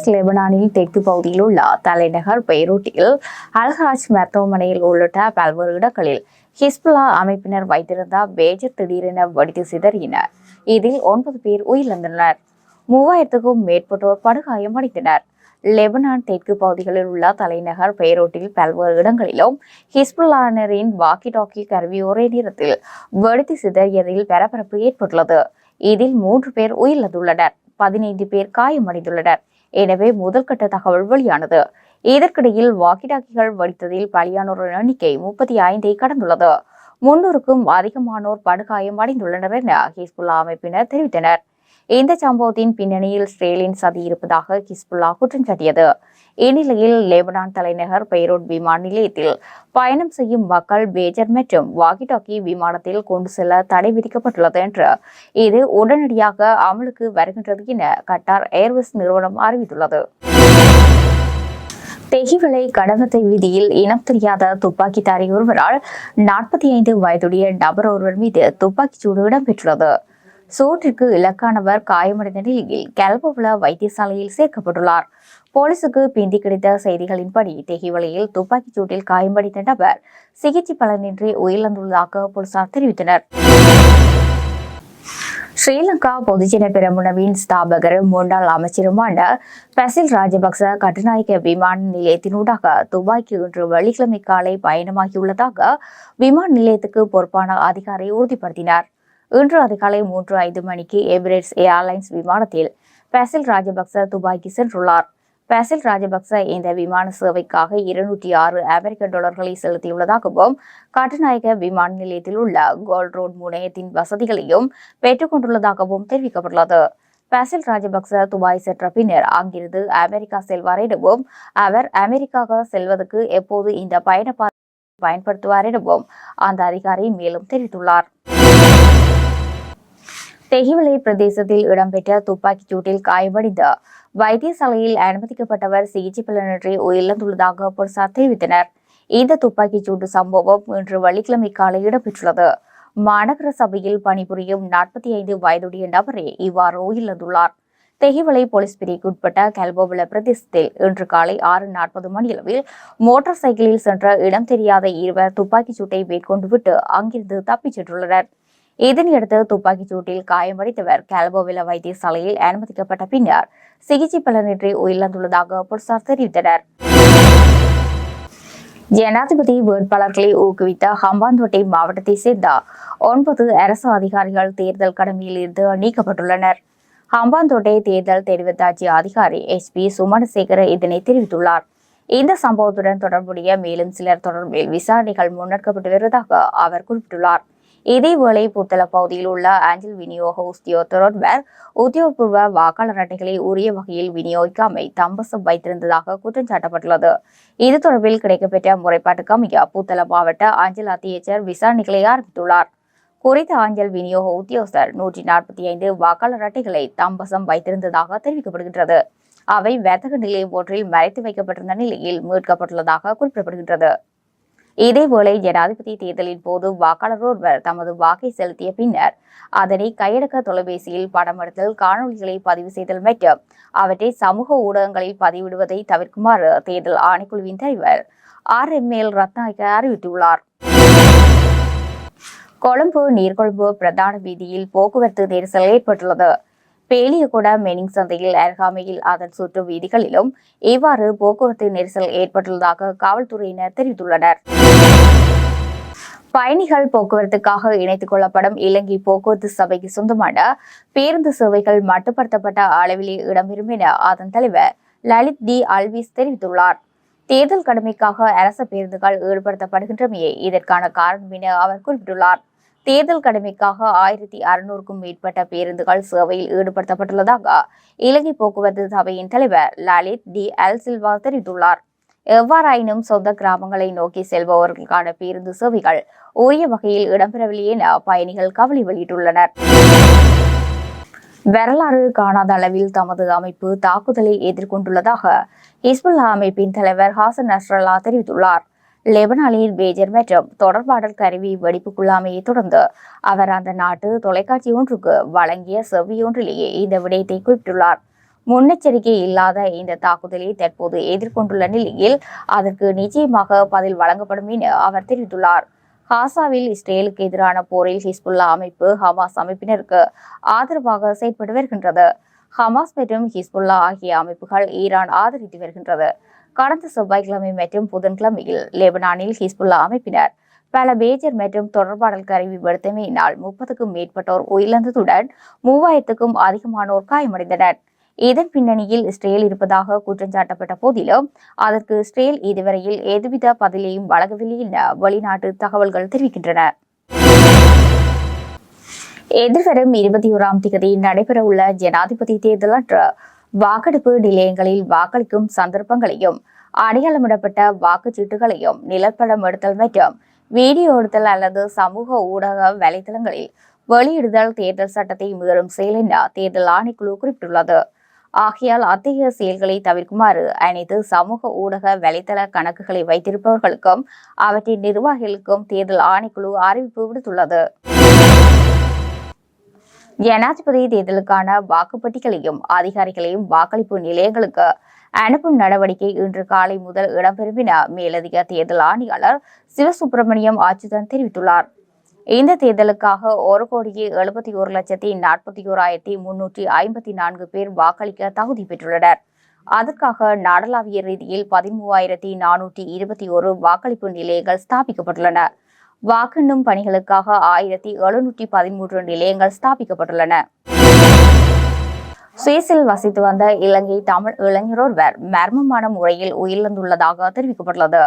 West லெபனானின் தெற்கு பகுதியில் உள்ள தலைநகர் பெய்ரூட்டில் அல்ஹாஜ் மருத்துவமனையில் உள்ளிட்ட பல்வேறு இடங்களில் ஹிஸ்புல்லா அமைப்பினர் வைத்திருந்த பேஜர் திடீரென வெடித்து சிதறினர் இதில் ஒன்பது பேர் உயிரிழந்தனர். மூவாயிரத்துக்கும் மேற்பட்டோர் படுகாயமடைந்தனர் லெபனான் தெற்கு பகுதிகளில் உள்ள தலைநகர் பெய்ரோட்டில் பல்வேறு இடங்களிலும் ஹிஸ்புல்லானரின் வாக்கி டாக்கி கருவி ஒரே நேரத்தில் வெடித்து சிதறியதில் பரபரப்பு ஏற்பட்டுள்ளது. இதில் மூன்று பேர் உயிரிழந்துள்ளனர். பதினைந்து பேர் காயமடைந்துள்ளனர். எனவே முதல்கட்ட தகவல் வெளியானது. இதற்கிடையில் வாக்கிடாக்கிகள் டாக்கிகள் பலியானோர் எண்ணிக்கை முப்பத்தி ஐந்தை கடந்துள்ளது. முன்னூறுக்கும் அதிகமானோர் படுகாயம் அடைந்துள்ளனர் என ஹிஸ்புல்லா அமைப்பினர் தெரிவித்தனர். இந்த சம்பவத்தின் பின்னணியில் இஸ்ரேலின் சதி இருப்பதாக ஹிஸ்புல்லா குற்றம் சாட்டியது. இந்நிலையில் லெபனான் தலைநகர் பெய்ரோட் விமான நிலையத்தில் பயணம் செய்யும் மக்கள் பேஜர் மற்றும் வாக்கி டாக்கி விமானத்தில் கொண்டு செல்ல தடை விதிக்கப்பட்டுள்ளது என்று இது உடனடியாக அமலுக்கு வருகின்றது என கட்டார் ஏர்வேஸ் நிறுவனம் அறிவித்துள்ளது. தெஹிவலை கடவத்தை வீதியில் இனம் தெரியாத துப்பாக்கிதாரி ஒருவரால் நாற்பத்தி ஐந்து வயதுடைய நபர் ஒருவர் மீது துப்பாக்கிச்சூடு இடம்பெற்றுள்ளது. சூட்டிற்கு இலக்கானவர் காயமடைந்த நிலையில் கல்பவுல வைத்தியசாலையில் சேர்க்கப்பட்டுள்ளார். போலீசுக்கு பிந்தி கிடைத்த செய்திகளின்படி தெஹிவலையில் துப்பாக்கிச் சூட்டில் காயமடைந்த நபர் சிகிச்சை பலனின்றி உயிரிழந்துள்ளதாக போலீசார் தெரிவித்தனர். ஸ்ரீலங்கா பொதுஜன பெரமுனவின் ஸ்தாபகர் முன்னாள் அமைச்சருமான பசில் ராஜபக்ச கட்டுநாயக்க விமான நிலையத்தினூடாக துபாய்க்கு இன்று வெள்ளிக்கிழமை காலை பயணமாகியுள்ளதாக விமான நிலையத்துக்கு பொறுப்பான அதிகாரி உறுதிப்படுத்தினார். இன்று அதிகாலை மூன்று ஐந்து மணிக்கு எமிரேட்ஸ் ஏர்லைன்ஸ் விமானத்தில் பேசில் ராஜபக்ச துபாய்க்கு சென்றுள்ளார். பேசில் ராஜபக்ச இந்த விமான சேவைக்காக இருநூற்றி ஆறு அமெரிக்க டாலர்களை செலுத்தியுள்ளதாகவும் கட்டுநாயக விமான நிலையத்தில் உள்ள கோல்ட் ரோட் முனையத்தின் வசதிகளையும் பெற்றுக்கொண்டுள்ளதாகவும் தெரிவிக்கப்பட்டுள்ளது. பேசில் ராஜபக்ச துபாய் சென்ற பின்னர் அங்கிருந்து அமெரிக்கா செல்வார் எனவும் அவர் அமெரிக்காக செல்வதற்கு எப்போது இந்த பயண பயன்படுத்துவார் எனவும் அந்த அதிகாரி மேலும் தெரிவித்துள்ளார். தெஹிவலை பிரதேசத்தில் இடம்பெற்ற துப்பாக்கிச் சூட்டில் காயமடைந்த வைத்தியசாலையில் அனுமதிக்கப்பட்டவர் சிகிச்சை பலனின்றி உயிரிழந்துள்ளதாக போலீசார் தெரிவித்தனர். இந்த துப்பாக்கிச் சூட்டு சம்பவம் இன்று வெள்ளிக்கிழமை காலை இடம்பெற்றுள்ளது. மாநகர சபையில் பணிபுரியும் நாற்பத்தி ஐந்து வயதுடைய நபரே இவ்வாறு உயிரிழந்துள்ளார். தெஹிவலை போலீஸ் பிரிவுக்கு உட்பட்ட கல்போவில பிரதேசத்தில் இன்று காலை ஆறு நாற்பது மணியளவில் மோட்டார் சைக்கிளில் சென்ற இடம் தெரியாத இருவர் துப்பாக்கிச் சூட்டை மேற்கொண்டுவிட்டு அங்கிருந்து தப்பிச் சென்றுள்ளனர். இதனையடுத்து துப்பாக்கிச் சூட்டில் காயமடைந்தவர் கல்போவில வைத்தியசாலையில் அனுமதிக்கப்பட்ட பின்னர் சிகிச்சை பலனின்றி உயிரிழந்துள்ளதாக போலீசார் தெரிவித்தனர். ஜனாதிபதி வேட்பாளர்களை ஊக்குவித்த ஹம்பாந்தோட்டை மாவட்டத்தை சேர்ந்த ஒன்பது அரசு அதிகாரிகள் தேர்தல் கடமையில் இருந்து நீக்கப்பட்டுள்ளனர். ஹம்பாந்தோட்டை தேர்தல் தெரிவித்தாட்சி அதிகாரி எஸ் பி சுமணசேகர இதனை தெரிவித்துள்ளார். இந்த சம்பவத்துடன் தொடர்புடைய மேலும் சிலர் தொடர்பில் விசாரணைகள் முன்னெடுக்கப்பட்டு வருவதாக அவர் குறிப்பிட்டுள்ளார். இதேவேளை புத்தள பகுதியில் உள்ள ஆஞ்சல் விநியோக உத்தியோகத்தொடர்பர் உத்தியோகபூர்வ வாக்காளர் அட்டைகளை உரிய வகையில் விநியோகிக்காமை தம்பசம் வைத்திருந்ததாக குற்றம் சாட்டப்பட்டுள்ளது இது தொடர்பில் கிடைக்கப்பெற்ற முறைப்பாட்டுக்கு அமைய புத்தள மாவட்ட அஞ்சல் அத்தியட்சர் விசாரணைகளை ஆரம்பித்துள்ளார் குறித்த அஞ்சல் விநியோக உத்தியோகஸ்தர் நூற்றி நாற்பத்தி ஐந்து வாக்காளர் அட்டைகளை தம்பசம் வைத்திருந்ததாக தெரிவிக்கப்படுகின்றது அவை வர்த்தக நிலையம் ஒன்றில் மறைத்து வைக்கப்பட்டிருந்த நிலையில் மீட்கப்பட்டுள்ளதாக குறிப்பிடப்படுகின்றது இதேவேளை ஜனாதிபதி தேர்தலின் போது வாக்காளர் ஒருவர் தமது வாக்கை செலுத்திய பின்னர் அதனை கையடக்க தொலைபேசியில் படம் எடுத்தல் காணொலிகளை பதிவு செய்தல் மற்றும் அவற்றை சமூக ஊடகங்களில் பதிவிடுவதை தவிர்க்குமாறு தேர்தல் ஆணைக்குழுவின் தலைவர் ஆர் எம் எல் ரத்நாயக்க அறிவித்துள்ளார். கொழும்பு நீர்கொழும்பு பிரதான வீதியில் போக்குவரத்து நெரிசல் ஏற்பட்டுள்ளது. பேலியகுடா மெனிங் சந்தையில் அருகாமையில் அதன் சுற்று வீதிகளிலும் இவ்வாறு போக்குவரத்து நெரிசல் ஏற்பட்டுள்ளதாக காவல்துறையினர் தெரிவித்துள்ளனர். பயணிகள் போக்குவரத்துக்காக இணைத்துக் கொள்ளப்படும் இலங்கை போக்குவரத்து சபைக்கு சொந்தமான பேருந்து சேவைகள் மட்டுப்படுத்தப்பட்ட அளவிலே இடம்பெறும் என அதன் தலைவர் லலித் டி. அல்விஸ் தெரிவித்துள்ளார். தேர்தல் கடமைக்காக அரச பேருந்துகள் ஈடுபடுத்தப்படுகின்றமையே இதற்கான காரணம் என அவர் குறிப்பிட்டுள்ளார். தேர்தல் கடமைக்காக ஆயிரத்தி அறுநூறுக்கும் மேற்பட்ட பேருந்துகள் சேவையில் ஈடுபடுத்தப்பட்டுள்ளதாக இலங்கை போக்குவரத்து சபையின் தலைவர் லலித் டி. அல் சில்வா தெரிவித்துள்ளார். எவ்வாறாயினும் சொந்த கிராமங்களை நோக்கி செல்பவர்களுக்கான பேருந்து சேவைகள் உரிய வகையில் இடம்பெறவில்லை என பயணிகள் கவலை வெளியிட்டுள்ளனர். வரலாறு காணாத அளவில் தமது அமைப்பு தாக்குதலை எதிர்கொண்டுள்ளதாக ஹிஸ்புல்லா அமைப்பின் தலைவர் ஹாசன் நஸ்ரல்லா தெரிவித்துள்ளார். லெபனானில் பேஜர் மற்றும் தொடர்பாடல் கருவி வெடிப்புக்குள்ளாமையை தொடர்ந்து அவர் அந்த நாட்டு தொலைக்காட்சி ஒன்றுக்கு வழங்கிய செவ்வியொன்றிலேயே இந்த விடயத்தை குறிப்பிட்டுள்ளார். முன்னெச்சரிக்கை இல்லாத இந்த தாக்குதலை தற்போது எதிர்கொண்டுள்ள நிலையில் அதற்கு நிச்சயமாக பதில் வழங்கப்படும் என அவர் தெரிவித்துள்ளார். காசாவில் இஸ்ரேலுக்கு எதிரான போரில் ஹிஸ்புல்லா அமைப்பு ஹமாஸ் அமைப்பினருக்கு ஆதரவாக செயற்பட்டு வருகின்றது. ஹமாஸ் மற்றும் ஹிஸ்புல்லா ஆகிய அமைப்புகள் ஈரான் ஆதரித்து வருகின்றது. கடந்த செவ்வாய்க்கிழமை மற்றும் புதன்கிழமையில் லெபனானில் ஹிஸ்புல்லா அமைப்பினர் பல மேஜர் மற்றும் தொடர்பாடல் கருவி வெடித்தமையினால் முப்பதுக்கும் மேற்பட்டோர் உயிரிழந்ததுடன் மூவாயிரத்துக்கும் அதிகமானோர் காயமடைந்தனர். இதன் பின்னணியில் இஸ்ரேல் இருப்பதாக குற்றம் சாட்டப்பட்ட போதிலும் அதற்கு இஸ்ரேல் இதுவரையில் எதுவித பதிலையும் வழங்கவில்லை என வெளிநாட்டு தகவல்கள் தெரிவிக்கின்றன. எதிர்வரும் இருபத்தி ஓராம் தேதி நடைபெறவுள்ள ஜனாதிபதி தேர்தல் அன்று வாக்கெடுப்பு நிலையங்களில் வாக்களிக்கும் சந்தர்ப்பங்களையும் அடையாளமிடப்பட்ட வாக்குச்சீட்டுகளையும் நிலப்படம் எடுத்தல் மற்றும் வீடியோ எடுத்தல் அல்லது சமூக ஊடக வலைதளங்களில் வெளியிடுதல் தேர்தல் சட்டத்தை மீறும் செயல் என தேர்தல் ஆணைக்குழு குறிப்பிட்டுள்ளது. ஆகையால் அத்தகைய செயல்களை தவிர்க்குமாறு அனைத்து சமூக ஊடக வலைதள கணக்குகளை வைத்திருப்பவர்களுக்கும் அவற்றின் நிர்வாகிகளுக்கும் தேர்தல் ஆணைக்குழு அறிவிப்பு விடுத்துள்ளது. ஜனாதிபதி தேர்தலுக்கான வாக்குப்பட்டிகளையும் அதிகாரிகளையும் வாக்களிப்பு நிலையங்களுக்கு அனுப்பும் நடவடிக்கை இன்று காலை முதல் இடம்பெறும் என மேலதிக தேர்தல் ஆணையாளர் சிவசுப்பிரமணியம் அச்சுதன் தெரிவித்துள்ளார். இந்த தேர்தலுக்காக ஒரு கோடியே எழுபத்தி ஒரு லட்சத்தி நாற்பத்தி ஓராயிரத்தி முன்னூற்றி ஐம்பத்தி நான்கு பேர் வாக்களிக்க தகுதி பெற்றுள்ளனர். அதற்காக நாடளாவிய ரீதியில் பதிமூவாயிரத்தி நானூற்றி இருபத்தி ஒரு வாக்களிப்பு நிலையங்கள் ஸ்தாபிக்கப்பட்டுள்ளன. வாக்கெண்ணும் பணிகளுக்காக ஆயிரத்தி எழுநூற்றி பதிமூன்று நிலையங்கள் ஸ்தாபிக்கப்பட்டுள்ளன. சுவிஸில் வசித்து வந்த இலங்கை தமிழ் இளைஞரொருவர் மர்மமான முறையில் உயிரிழந்துள்ளதாக தெரிவிக்கப்பட்டுள்ளது.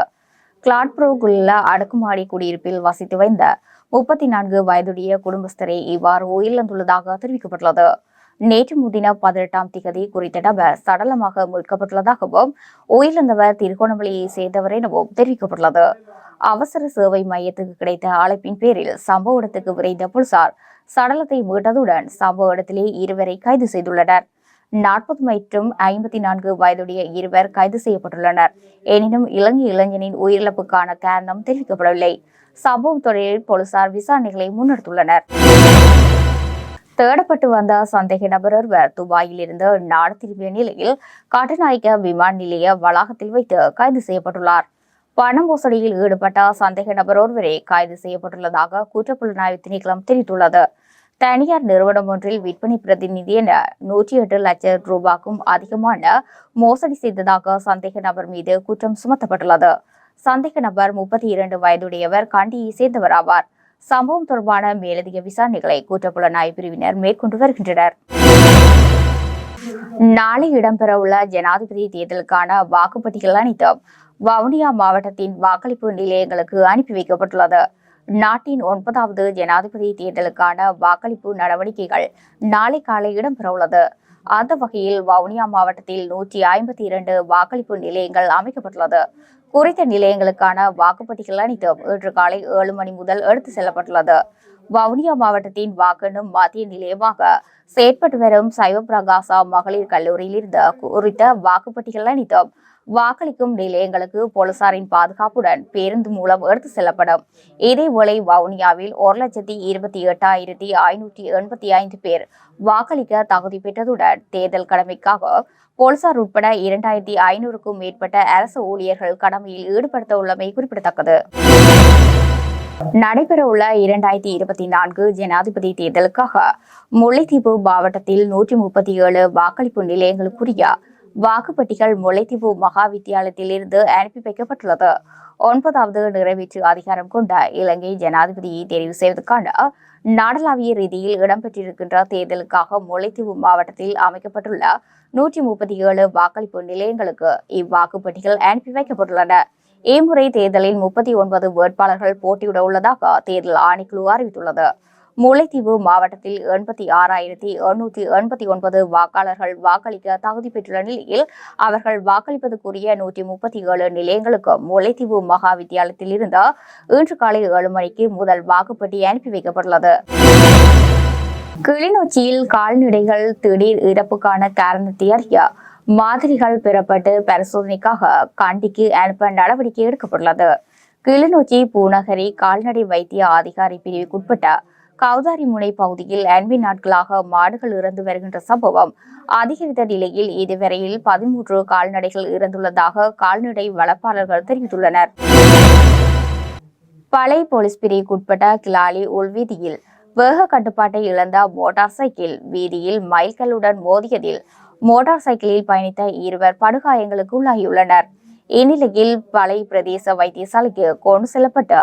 கிளாட்ப்ரோக் உள்ள அடுக்குமாடி குடியிருப்பில் வசித்து வந்த முப்பத்தி நான்கு வயதுடைய குடும்பஸ்தரே இவ்வாறு உயிரிழந்துள்ளதாக தெரிவிக்கப்பட்டுள்ளது. நேற்று முதினம் பதினெட்டாம் திகதி குறித்த நபர் சடலமாக மீட்கப்பட்டுள்ளதாகவும் உயிரிழந்தவர் திருகோணமலையை சேர்ந்தவர் எனவும் தெரிவிக்கப்பட்டுள்ளது. அவசர சேவை மையத்துக்கு கிடைத்த அழைப்பின் பேரில் சம்பவ இடத்துக்கு விரைந்த போலீசார் சடலத்தை மீட்டதுடன் சம்பவ இடத்திலே இருவரை கைது செய்துள்ளனர். நாற்பது மற்றும் ஐம்பத்தி நான்கு வயதுடைய இருவர் கைது செய்யப்பட்டுள்ளனர். எனினும் இலங்கை இளைஞனின் உயிரிழப்புக்கான காரணம் தெரிவிக்கப்படவில்லை. சம்பவம் தொடரில் போலீசார் விசாரணைகளை முன்னெடுத்துள்ளனர். தேடப்பட்டு வந்த சந்தேக நபர் ஒருவர் துபாயில் இருந்து நாடு திரும்பிய நிலையில் கட்டுநாயக்க விமான நிலைய வளாகத்தில் வைத்து கைது செய்யப்பட்டுள்ளார். பண மோசடியில் ஈடுபட்ட சந்தேக நபர் ஒருவரே கைது செய்யப்பட்டுள்ளதாக குற்றப்புலனாய்வு திணைக்களம் தெரிவித்துள்ளது. தனியார் நிறுவனம் ஒன்றில் விற்பனை பிரதிநிதி என நூற்றி எட்டு லட்சம் ரூபாய்க்கும் அதிகமான மோசடி செய்ததாக சந்தேக நபர் மீது குற்றம் சுமத்தப்பட்டுள்ளது. சந்தேக நபர் முப்பத்தி இரண்டு வயதுடையவர் கண்டியை சேர்ந்தவர் ஆவார் சம்பவம் தொடர்பான மேலதிக விசாரணைகளை குற்றப்புலனாய்வு பிரிவினர் மேற்கொண்டு வருகின்றனர். நாளை இடம்பெறவுள்ள ஜனாதிபதி தேர்தலுக்கான வாக்குப்பட்டிகள் அனைத்தும் வவுனியா மாவட்டத்தின் வாக்களிப்பு நிலையங்களுக்கு அனுப்பி வைக்கப்பட்டுள்ளது. நாட்டின் ஒன்பதாவது ஜனாதிபதி தேர்தலுக்கான வாக்களிப்பு நடவடிக்கைகள் நாளை காலை இடம்பெறவுள்ளது. அந்த வகையில் வவுனியா மாவட்டத்தில் நூற்றி ஐம்பத்தி இரண்டு வாக்களிப்பு நிலையங்கள் அமைக்கப்பட்டுள்ளது. குறித்த நிலையங்களுக்கான வாக்குப்பட்டிகள் அனைத்தும் இன்று காலை ஏழு மணி முதல் எடுத்து செல்லப்பட்டுள்ளது. வவுனியா மாவட்டத்தின் வாக்கெண்ணும் மத்திய நிலையமாக செயற்பட்டு வரும் சைவ பிரகாசா மகளிர் கல்லூரியில் இருந்த குறித்த வாக்குப்பட்டிகள் அனைத்தும் வாக்களிக்கும் நிலையங்களுக்கு போலீசாரின் பாதுகாப்புடன் பேருந்து மூலம் எடுத்து செல்லப்படும். இதேவேளை வவுனியாவில் ஒரு லட்சத்தி இருபத்தி எட்டாயிரத்தி ஐநூற்றி எண்பத்தி ஐந்து பேர் வாக்களிக்க தகுதி பெற்றதுடன் தேர்தல் கடமைக்காக போலீசார் உட்பட இரண்டாயிரத்தி ஐநூறுக்கும் மேற்பட்ட அரசு ஊழியர்கள் கடமையில் ஈடுபடுத்த உள்ளமை குறிப்பிடத்தக்கது. நடைபெறவுள்ள இரண்டாயிரத்தி இருபத்தி நான்கு ஜனாதிபதி தேர்தலுக்காக முல்லைத்தீவு மாவட்டத்தில் நூற்றி முப்பத்தி ஏழு வாக்களிப்பு நிலையங்களுக்குரிய வாக்குப்பட்டிகள் முல்லைத்தீவு மகா வித்தியாலயத்திலிருந்து அனுப்பி வைக்கப்பட்டுள்ளது. ஒன்பதாவது நிறைவேற்று அதிகாரம் கொண்ட இலங்கை ஜனாதிபதியை தெரிவு செய்வதற்கான நாடளாவிய ரீதியில் இடம்பெற்றிருக்கின்ற தேர்தலுக்காக முல்லைத்தீவு மாவட்டத்தில் அமைக்கப்பட்டுள்ள நூற்றி முப்பத்தி ஏழு வாக்களிப்பு நிலையங்களுக்கு இவ்வாக்குப்பட்டிகள் அனுப்பி வைக்கப்பட்டுள்ளன. இம்முறை தேர்தலில் முப்பத்தி ஒன்பது வேட்பாளர்கள் போட்டியிட உள்ளதாக தேர்தல் ஆணைக்குழு அறிவித்துள்ளது. முல்லைத்தீவு மாவட்டத்தில் எண்பத்தி ஆறாயிரத்தி எண்ணூற்றி எண்பத்தி ஒன்பது வாக்காளர்கள் வாக்களிக்க தகுதி பெற்றுள்ள நிலையில் அவர்கள் வாக்களிப்பதற்குரிய நூற்றி முப்பத்தி ஏழு நிலையங்களுக்கு முல்லைத்தீவு மகா வித்தியாலயத்தில் இருந்து இன்று காலை ஏழு மணிக்கு முதல் வாக்குப்பட்டி அனுப்பி வைக்கப்பட்டுள்ளது. கிளிநொச்சியில் கால்நடைகள் திடீர் இறப்புக்கான காரணத்தை அறிய மாதிரிகள் பெறப்பட்டு பரிசோதனைக்காக கண்டிக்கு அனுப்ப நடவடிக்கை எடுக்கப்பட்டுள்ளது. கிளிநொச்சி பூநகரி கால்நடை வைத்திய அதிகாரி பிரிவுக்குட்பட்ட கவுதாரிமுனை பகுதியில் அண்மை நாட்களாக மாடுகள் இறந்து வருகின்ற சம்பவம். அதிகரித்த நிலையில் இதுவரையில் பதிமூன்று கால்நடைகள் இறந்துள்ளதாக கால்நடை வளர்ப்பாளர்கள் தெரிவித்துள்ளனர். பழைய போலீஸ் பிரிவுக்குட்பட்ட கிளாலி உள்வீதியில் வேக கட்டுப்பாட்டை இழந்த மோட்டார் சைக்கிள் வீதியில் மைல்களுடன் மோதியதில் மோட்டார் சைக்கிளில் பயணித்த இருவர் படுகாயங்களுக்கு உள்ளாகியுள்ளனர். இந்நிலையில் பழைய பிரதேச வைத்தியசாலைக்கு கொண்டு செல்லப்பட்ட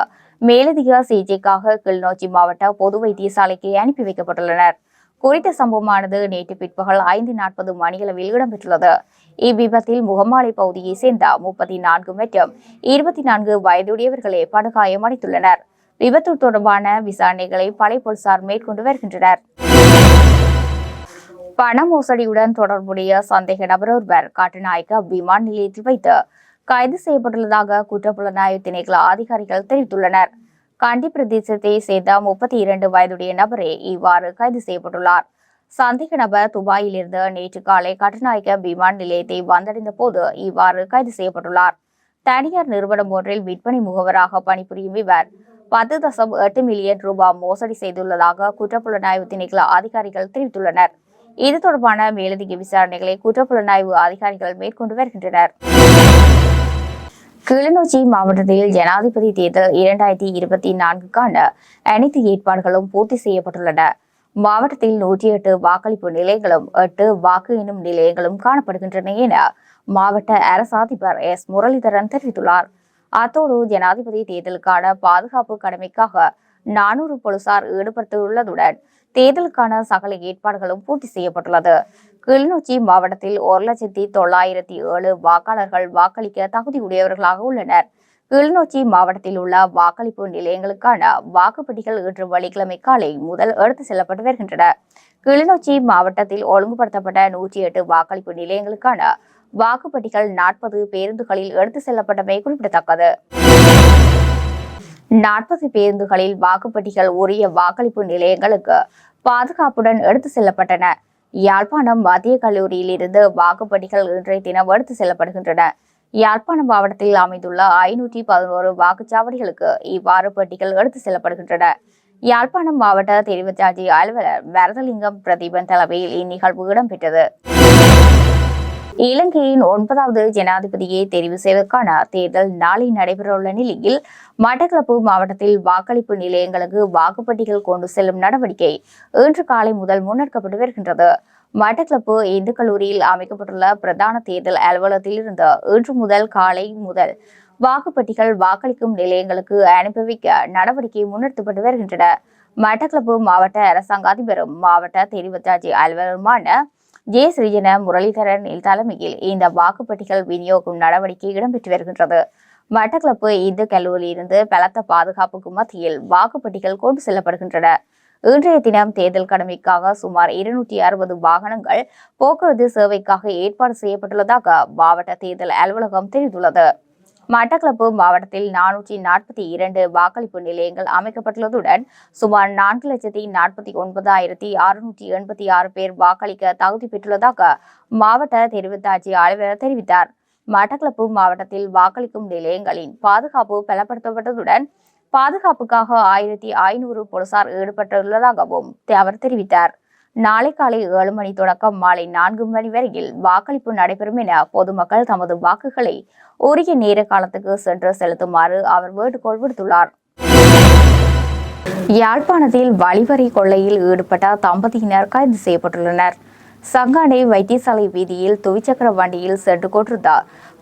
மேலதிக சிகிச்சைக்காக கிளிநொச்சி மாவட்ட பொது வைத்தியசாலைக்கு அனுப்பி வைக்கப்பட்டுள்ளனர். குறித்த சம்பவமானது நேற்று பிற்பகல் ஐந்து நாற்பது மணியளவில் இடம்பெற்றுள்ளது. இவ்விபத்தில் முகமாலை பகுதியை சேர்ந்த முப்பத்தி நான்கு மற்றும் இருபத்தி நான்கு வயதுடையவர்களே படுகாயமடைந்துள்ளனர் விபத்து தொடர்பான விசாரணைகளை பழைய போலீசார் மேற்கொண்டு வருகின்றனர். பண மோசடியுடன் தொடர்புடைய சந்தேக நபர் ஒருவர் காட்டுநாயக்க விமான நிலையத்தில் வைத்து கைது செய்யப்பட்டுள்ளதாக குற்றப்புலனாய்வு திணைக்கள அதிகாரிகள் தெரிவித்துள்ளனர். கண்டி பிரதேசத்தை சேர்ந்த முப்பத்தி இரண்டு வயதுடைய நபரே இவ்வாறு கைது செய்யப்பட்டுள்ளார். சந்தேக நபர் துபாயிலிருந்து நேற்று காலை கட்டுநாயக்க விமான நிலையத்தை வந்தடைந்த போது இவ்வாறு கைது செய்யப்பட்டுள்ளார். தனியார் நிறுவனம் ஒன்றில் விற்பனை முகவராக பணிபுரியும் இவர் பத்து தசம் எட்டு மில்லியன் ரூபாய் மோசடி செய்துள்ளதாக குற்றப்புலனாய்வு திணைக்கள அதிகாரிகள் தெரிவித்துள்ளனர். இது தொடர்பான மேலதிக விசாரணைகளை குற்றப்புலனாய்வு அதிகாரிகள் மேற்கொண்டு வருகின்றனர். கிளிநொச்சி மாவட்டத்தில் ஜனாதிபதி தேர்தல் இரண்டாயிரத்தி இருபத்தி நான்குக்கான அனைத்து ஏற்பாடுகளும் பூர்த்தி செய்யப்பட்டுள்ளன. மாவட்டத்தில் நூற்றி எட்டு வாக்களிப்பு நிலையங்களும் எட்டு வாக்கு எண்ணும் நிலையங்களும் காணப்படுகின்றன என மாவட்ட அரசாதிபர் எஸ். முரளிதரன் தெரிவித்துள்ளார். அத்தோடு ஜனாதிபதி தேர்தலுக்கான பாதுகாப்பு கடமைக்காக நானூறு போலீசார் ஈடுபடுத்தியுள்ளதுடன் தேர்தலுக்கான சகல ஏற்பாடுகளும் பூர்த்தி செய்யப்பட்டுள்ளது. கிளிநொச்சி மாவட்டத்தில் ஒரு லட்சத்தி தொள்ளாயிரத்தி ஏழு வாக்காளர்கள் வாக்களிக்க தகுதியுடையவர்களாக உள்ளனர். கிளிநொச்சி மாவட்டத்தில் உள்ள வாக்களிப்பு நிலையங்களுக்கான வாக்குப்பெட்டிகள் இன்று வெள்ளிக்கிழமை காலை முதல் எடுத்து செல்லப்பட்டு வருகின்றன. கிளிநொச்சி மாவட்டத்தில் ஒழுங்குபடுத்தப்பட்ட நூற்றி எட்டு வாக்களிப்பு நிலையங்களுக்கான வாக்குப்பெட்டிகள் நாற்பது பேருந்துகளில் எடுத்து செல்லப்பட்டமை குறிப்பிடத்தக்கது. நாற்பது பேருந்துகளில் வாக்குப்பெட்டிகள் உரிய வாக்களிப்பு நிலையங்களுக்கு பாதுகாப்புடன் எடுத்து செல்லப்பட்டன. யாழ்ப்பாணம் மத்திய கல்லூரியில் இருந்து இன்றைய தினம் எடுத்து செல்லப்படுகின்றன. யாழ்ப்பாணம் மாவட்டத்தில் அமைந்துள்ள ஐநூற்றி பதினோரு வாக்குச்சாவடிகளுக்கு இவ்வாறு பெட்டிகள் எடுத்து செல்லப்படுகின்றன. யாழ்ப்பாணம் மாவட்ட தெரிவுச்சாட்சி அலுவலர் வரதலிங்கம் பிரதீபன் தலைமையில் இந்நிகழ்வு இடம்பெற்றது. இலங்கையின் ஒன்பதாவது ஜனாதிபதியை தெரிவு செய்வதற்கான தேர்தல் நாளை நடைபெறவுள்ள நிலையில் மட்டக்களப்பு மாவட்டத்தில் வாக்களிப்பு நிலையங்களுக்கு வாக்குப்பட்டிகள் கொண்டு செல்லும் நடவடிக்கை இன்று காலை முதல் முன்னெடுக்கப்பட்டு வருகின்றது. மட்டக்களப்பு இந்து கல்லூரியில் அமைக்கப்பட்டுள்ள பிரதான தேர்தல் அலுவலகத்தில் இருந்து இன்று முதல் காலை முதல் வாக்குப்பட்டிகள் வாக்களிக்கும் நிலையங்களுக்கு அனுப்பி வைக்க நடவடிக்கை முன்னெடுக்கப்பட்டு வருகின்றன. மட்டக்களப்பு மாவட்ட அரசாங்க அதிபரும் மாவட்ட தெரிவத்தாட்சி அலுவலருமான ஜே ஸ்ரீஜன முரளிதரன் தலைமையில் இந்த வாக்குப்பெட்டிகள் விநியோகம் நடவடிக்கை இடம்பெற்று வருகின்றது. மட்டக்களப்பு இந்து கல்லூரியிலிருந்து பலத்த பாதுகாப்புக்கு மத்தியில் வாக்குப்பெட்டிகள் கொண்டு செல்லப்படுகின்றன. இன்றைய தினம் தேர்தல் கடமைக்காக சுமார் இருநூற்றி அறுபது வாகனங்கள் போக்குவரத்து சேவைக்காக ஏற்பாடு செய்யப்பட்டுள்ளதாக மாவட்ட தேர்தல் அலுவலகம் தெரிவித்துள்ளது. மட்டக்களப்பு மாவட்டத்தில் நானூற்றி நாற்பத்தி இரண்டு வாக்களிப்பு நிலையங்கள் அமைக்கப்பட்டுள்ளதுடன் சுமார் நான்கு லட்சத்தி நாற்பத்தி ஒன்பதாயிரத்தி அறுநூற்றி எண்பத்தி ஆறு பேர் வாக்களிக்க தகுதி பெற்றுள்ளதாக மாவட்ட தெரிவித்தாட்சி அலுவலர் தெரிவித்தார். மட்டக்களப்பு மாவட்டத்தில் வாக்களிக்கும் நிலையங்களின் பாதுகாப்பு பலப்படுத்தப்பட்டதுடன் பாதுகாப்புக்காக ஆயிரத்தி ஐநூறு போலீசார் ஈடுபட்டுள்ளதாகவும் அவர் தெரிவித்தார். நாளை காலை ஏழு மணி தொடக்கம் மாலை நான்கு மணி வரையில் வாக்களிப்பு நடைபெறும் என பொதுமக்கள் தமது வாக்குகளை உரிய நேர காலத்துக்கு சென்று செலுத்துமாறு அவர் வேண்டுகோள் விடுத்துள்ளார். யாழ்ப்பாணத்தில் வழிவரை கொள்ளையில் ஈடுபட்ட தம்பதியினர் கைது செய்யப்பட்டுள்ளனர். சங்கானை வைத்தியசாலை வீதியில் துவிச்சக்கர வண்டியில் சென்று கொண்டிருந்த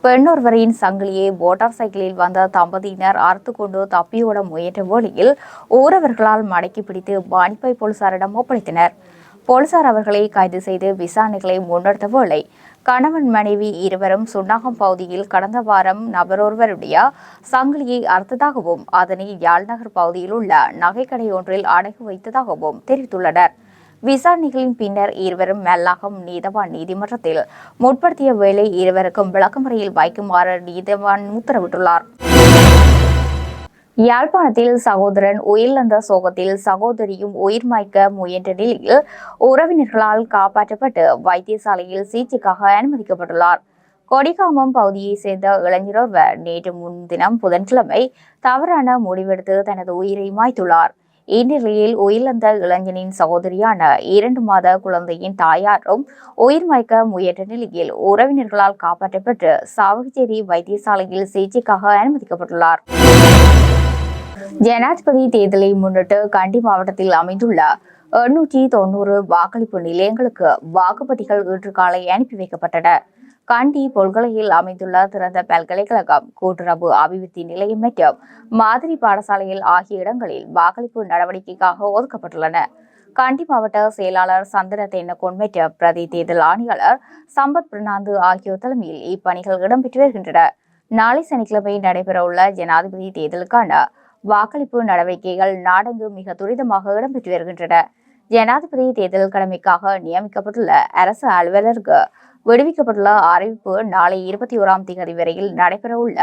பெண்ணொருவரின் சங்கிலியை மோட்டார் சைக்கிளில் வந்த தம்பதியினர் அறுத்து கொண்டு தப்பியோட முயன்ற வேளையில் ஊரவர்களால் மடக்கி பிடித்து வாணிப்பை போலீசாரிடம் ஒப்படைத்தனர். போலீசார் அவர்களை கைது செய்து விசாரணைகளை முன்னெடுத்த வேளை கணவன் மனைவி இருவரும் சுன்னாகம் பகுதியில் கடந்த வாரம் நபரொருவருடைய சங்கிலியை அறுத்ததாகவும் அதனை யாழ்நகர் பகுதியில் உள்ள நகைக்கடை ஒன்றில் அடகு வைத்ததாகவும் தெரிவித்துள்ளனர். விசாரணைகளின் பின்னர் இருவரும் மெல்லாகம் நீதவான் நீதிமன்றத்தில் முற்படுத்திய வேளை இருவருக்கும் விளக்கமறையில் வைக்குமாறு நீதவான் உத்தரவிட்டுள்ளார். யாழ்ப்பாணத்தில் சகோதரன் உயிரிழந்த சோகத்தில் சகோதரியும் உயிர் மாய்க்க முயன்ற நிலையில் உறவினர்களால் காப்பாற்றப்பட்டு வைத்தியசாலையில் சிகிச்சைக்காக அனுமதிக்கப்பட்டுள்ளார். கொடிகாமம் பகுதியைச் சேர்ந்த இளைஞரொருவர் நேற்று முன்தினம் புதன்கிழமை தவறான முடிவெடுத்து தனது உயிரை மாய்த்துள்ளார். இந்நிலையில் உயிரிழந்த இளைஞனின் சகோதரியான இரண்டு மாத குழந்தையின் தாயாரும் உயிர் மயக்க முயன்ற நிலையில் உறவினர்களால் காப்பாற்றப்பட்டு சாவகச்சேரி வைத்தியசாலையில் சிகிச்சைக்காக அனுமதிக்கப்பட்டுள்ளார். ஜனாதிபதி தேர்தலை முன்னிட்டு கண்டி மாவட்டத்தில் அமைந்துள்ள எண்ணூற்றி தொண்ணூறு வாக்களிப்பு நிலையங்களுக்கு வாக்குப்பட்டிகள் இன்று காலை அனுப்பி வைக்கப்பட்டன. கண்டி பொல்கலையில் அமைந்துள்ள திறந்த பல்கலைக்கழகம் கூட்டுறவு அபிவிருத்தி நிலையம் மற்றும் மாதிரி பாடசாலையில் ஆகிய இடங்களில் வாக்களிப்பு நடவடிக்கைக்காக ஒதுக்கப்பட்டுள்ளன. கண்டி மாவட்ட செயலாளர் சந்திர தென்னகோன் மற்றும் பிரதி தேர்தல் ஆணையாளர் சம்பத் பிரணாந்து ஆகியோர் தலைமையில் இப்பணிகள் இடம்பெற்று வருகின்றன. நாளை சனிக்கிழமை நடைபெறவுள்ள ஜனாதிபதி தேர்தலுக்கான வாக்களிப்பு நடவடிக்கைகள் நாடெங்கு மிக துரிதமாக இடம்பெற்று வருகின்றன. ஜனாதிபதி தேர்தல் கடமைக்காக நியமிக்கப்பட்டுள்ள அரசு அலுவலருக்கு விடுவிக்கப்பட்டுள்ள அறிவிப்பு நாளை இருபத்தி ஓராம் தேதி வரையில் நடைபெறவுள்ள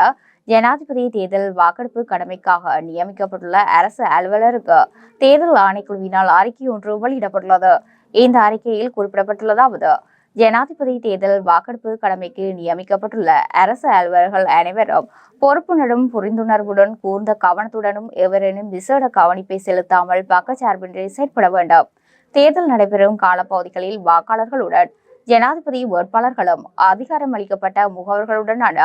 ஜனாதிபதி தேர்தல் வாக்கெடுப்பு கடமைக்காக நியமிக்கப்பட்டுள்ள அரசு அலுவலருக்கு தேர்தல் ஆணைக்குழுவினால் அறிக்கை ஒன்று வெளியிடப்பட்டுள்ளது. இந்த அறிக்கையில் குறிப்பிடப்பட்டுள்ளதாவது ஜனாதிபதி தேர்தல் வாக்கெடுப்பு கடமைக்கு நியமிக்கப்பட்டுள்ள அரசு அலுவலர்கள் அனைவரும் பொறுப்புணரும் புரிந்துணர்வுடன் கூர்ந்த கவனத்துடனும் எவரேனும் விசேட கவனிப்பை செலுத்தாமல் பக்கச்சார்பின்றி செயற்பட வேண்டும். தேர்தல் நடைபெறும் காலப்பகுதிகளில் வாக்காளர்களுடன் ஜனாதிபதி வேட்பாளர்களும் அதிகாரம் அளிக்கப்பட்ட முகவர்களுடனான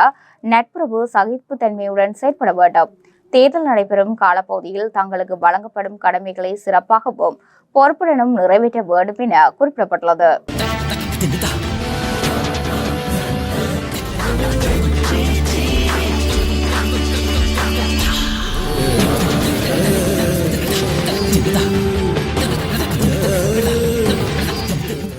நட்புறவு சகிப்பு தன்மையுடன் செயற்பட வேண்டும். தேர்தல் நடைபெறும் காலப்பகுதியில் தங்களுக்கு வழங்கப்படும் கடமைகளை சிறப்பாகவும் பொறுப்புடனும் நிறைவேற்ற வேண்டும் என குறிப்பிடப்பட்டுள்ளது.